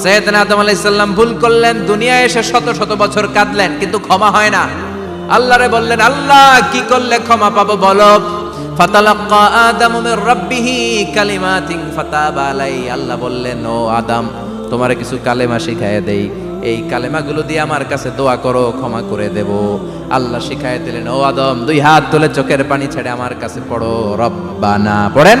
সৈয়দনা আদম আলাইহিস সালাম ভুল করলেন, দুনিয়ায় এসে শত শত বছর কাঁদলেন, কিন্তু ক্ষমা হয় না। আল্লাহরে বললেন, আল্লাহ, কি করলে ক্ষমা পাবো বলো? ফাতালাক্কা আদামু মির রাব্বিহি কালিমাতিন ফাতাবা আলাই আল্লাহ বললেন, ও আদম, তোমারে কিছু কালেমা শিখায় দেই। এই কালেমাগুলো দিয়ে আমার কাছে দোয়া করো, ক্ষমা করে দেব। আল্লাহ শিখায় দিলেন, ও আদম, দুই হাত তুলে চোখের পানি ছেড়ে আমার কাছে পড়ো। রব্বানা, পড়েন?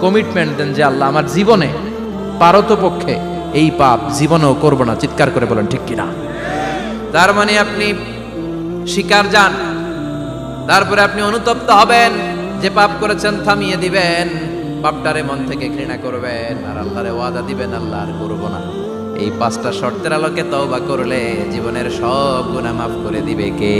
কমিটমেন্ট দেন যে আল্লাহ আমার জীবনে পারতপক্ষে এই পাপ জীবনেও করব না। চিৎকার করে বলেন, ঠিক কিনা? তার মানে আপনি শিকার যান, তারপরে আপনি অনুতপ্ত হবেন, যে পাপ করেছেন থামিয়ে দিবেন, পাপটারে মন থেকে ঘৃণা করবেন, আর আল্লাহরে ওয়াদা দিবেন, আল্লাহ আর করব না। এই পাঁচটা শর্তের আলোকে তওবা করলে জীবনের সব গুণা মাফ করে দিবে কে?